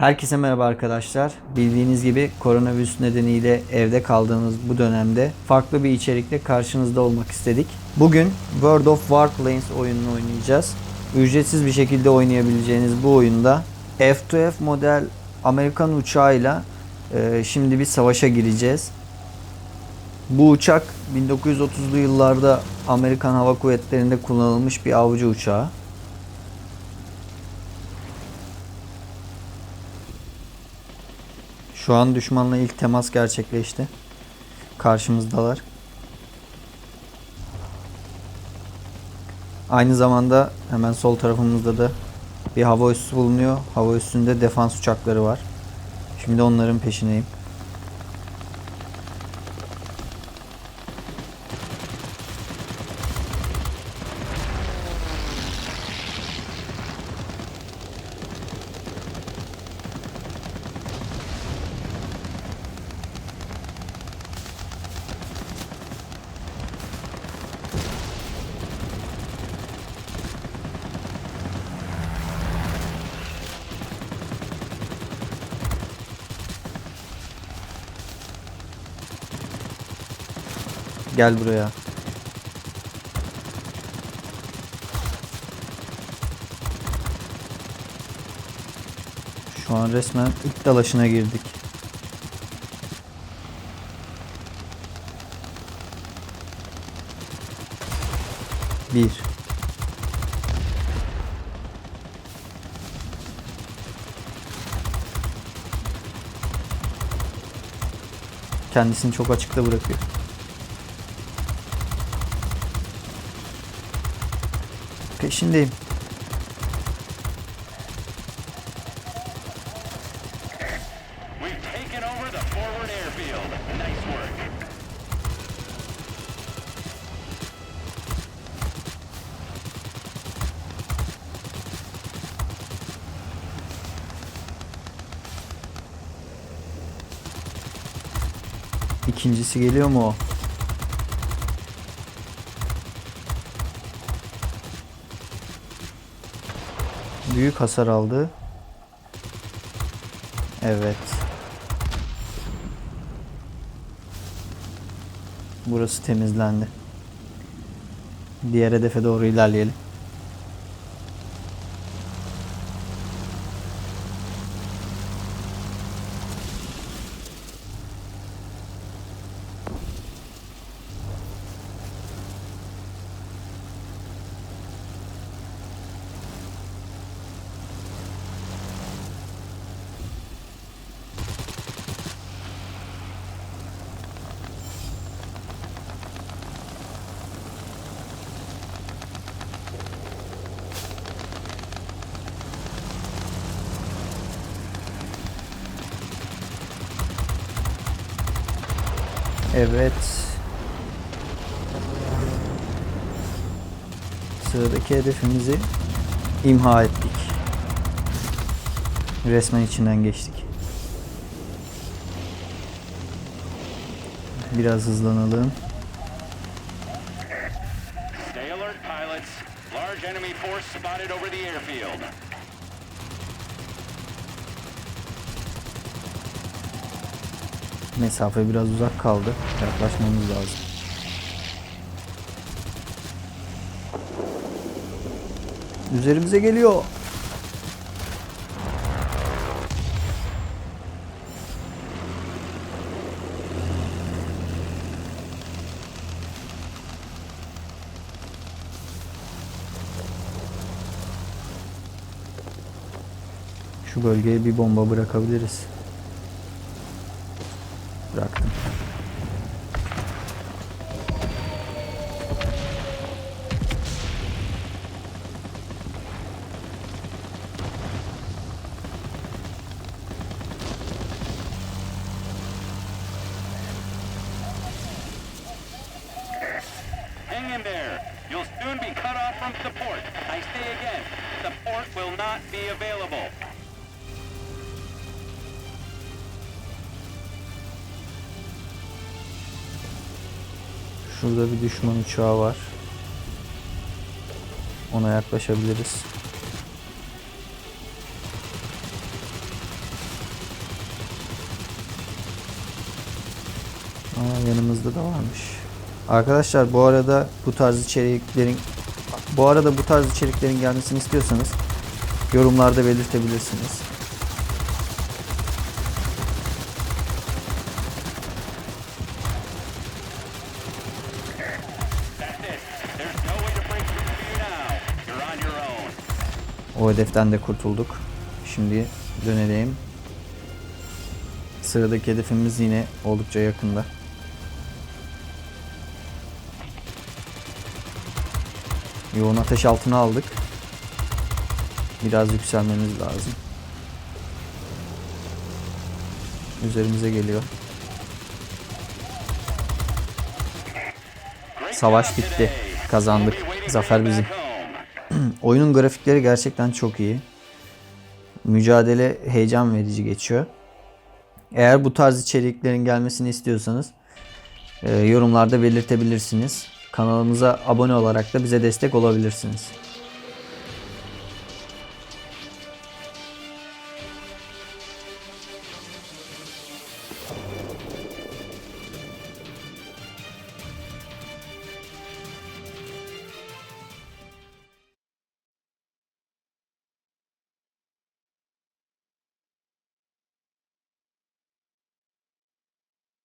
Herkese merhaba arkadaşlar. Bildiğiniz gibi koronavirüs nedeniyle evde kaldığımız bu dönemde farklı bir içerikle karşınızda olmak istedik. Bugün World of Warplanes oyununu oynayacağız. Ücretsiz bir şekilde oynayabileceğiniz bu oyunda F2F model Amerikan uçağıyla e, şimdi bir savaşa gireceğiz. Bu uçak 1930'lu yıllarda Amerikan Hava Kuvvetleri'nde kullanılmış bir avcı uçağı. Şu an düşmanla ilk temas gerçekleşti. Karşımızdalar. Aynı zamanda hemen sol tarafımızda da bir hava üssü bulunuyor. Hava üssünde defans uçakları var. Şimdi onların peşineyim. Gel buraya. Şu an resmen ilk dalaşına girdik. Bir. Kendisini çok açıkta bırakıyor. Peşindeyim. We've taken over the forward airfield. Nice work. İkincisi geliyor mu o? Büyük hasar aldı. Evet. Burası temizlendi. Diğer hedefe doğru ilerleyelim. Evet. Sıradaki hedefimizi imha ettik. Resmen içinden geçtik. Biraz hızlanalım. Stay alert, pilots. Large enemy force spotted over the airfield. Mesafe biraz uzak kaldı. Yaklaşmamız lazım. Üzerimize geliyor. Şu bölgeye bir bomba bırakabiliriz. Bıraktım. Hang in there. You'll soon be cut off from support. I say again, support will not be available. Şurada bir düşman uçağı var. Ona yaklaşabiliriz. Aa, yanımızda da varmış. Arkadaşlar bu arada bu tarz içeriklerin bu arada bu tarz içeriklerin gelmesini istiyorsanız yorumlarda belirtebilirsiniz. O hedeften de kurtulduk. Şimdi dönelim. Sıradaki hedefimiz yine oldukça yakında. Yoğun ateş altına aldık. Biraz yükselmemiz lazım. Üzerimize geliyor. Savaş bitti. Kazandık. Zafer bizim. Oyunun grafikleri gerçekten çok iyi. Mücadele heyecan verici geçiyor. Eğer bu tarz içeriklerin gelmesini istiyorsanız e, yorumlarda belirtebilirsiniz. Kanalımıza abone olarak da bize destek olabilirsiniz.